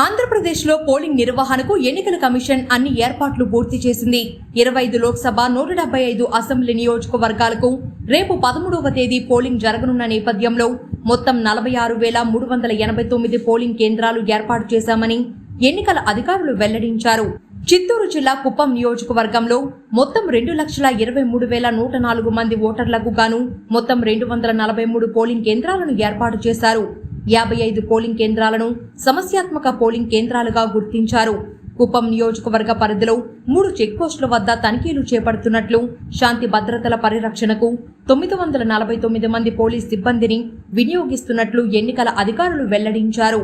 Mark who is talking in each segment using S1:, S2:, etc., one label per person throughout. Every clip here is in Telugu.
S1: ఆంధ్రప్రదేశ్లో పోలింగ్ నిర్వహణకు ఎన్నికల కమిషన్ అన్ని ఏర్పాట్లు పూర్తి చేసింది. ఇరవై ఐదు లోక్సభ నూట డెబ్బై ఐదు అసెంబ్లీ నియోజకవర్గాలకు రేపు పదమూడవ తేదీ పోలింగ్ జరగనున్న నేపథ్యంలో మొత్తం నలభై ఆరు వేల మూడు వందల ఎనభై తొమ్మిది పోలింగ్ కేంద్రాలు ఏర్పాటు చేశామని ఎన్నికల అధికారులు వెల్లడించారు. చిత్తూరు జిల్లా కుప్పం నియోజకవర్గంలో మొత్తం రెండు లక్షల ఇరవై మూడు వేల నూట నాలుగు మంది ఓటర్లకు గాను మొత్తం రెండు వందల నలభై మూడు పోలింగ్ కేంద్రాలను ఏర్పాటు చేశారు. యాభై ఐదు పోలింగ్ కేంద్రాలను సమస్యాత్మక పోలింగ్ కేంద్రాలుగా గుర్తించారు. కుప్పం నియోజకవర్గ పరిధిలో మూడు చెక్పోస్టుల వద్ద తనిఖీలు చేపడుతున్నట్లు శాంతి భద్రతల పరిరక్షణకు తొమ్మిది వందల నలభై తొమ్మిది మంది పోలీస్ సిబ్బందిని వినియోగిస్తున్నట్లు ఎన్నికల అధికారులు వెల్లడించారు.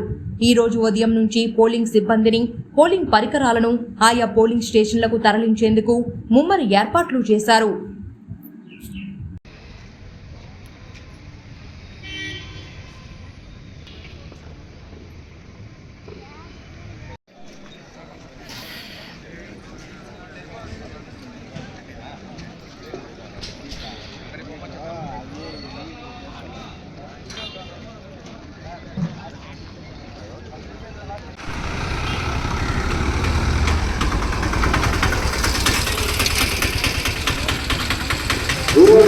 S1: ఈ రోజు ఉదయం నుంచి పోలింగ్ సిబ్బందిని పోలింగ్ పరికరాలను ఆయా పోలింగ్ స్టేషన్లకు తరలించేందుకు ముమ్మరి ఏర్పాట్లు చేశారు.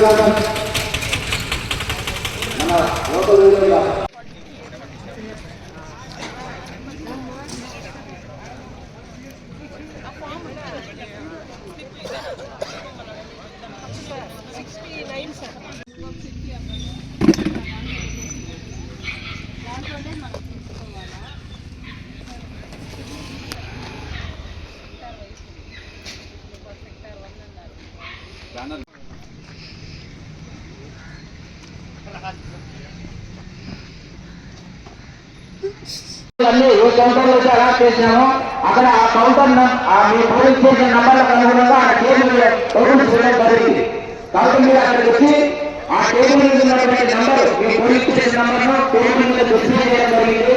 S2: くださいま ఏ కౌంటర్ అయితే అక్కడ ఆ కౌంటర్ మీ పోలీస్ స్టేషన్ నంబర్లకు అనుగుణంగా ఆ టేబుల్ టోకెన్స్ ఇవ్వడం జరిగింది. కాబట్టి మీరు అక్కడికి వచ్చి ఆ టేబుల్ మీద ఉన్నటువంటి నంబర్ మీ పోలీస్ స్టేషన్ నంబర్ను టేబుల్ మీద డిస్ప్లే చేయడం జరిగింది.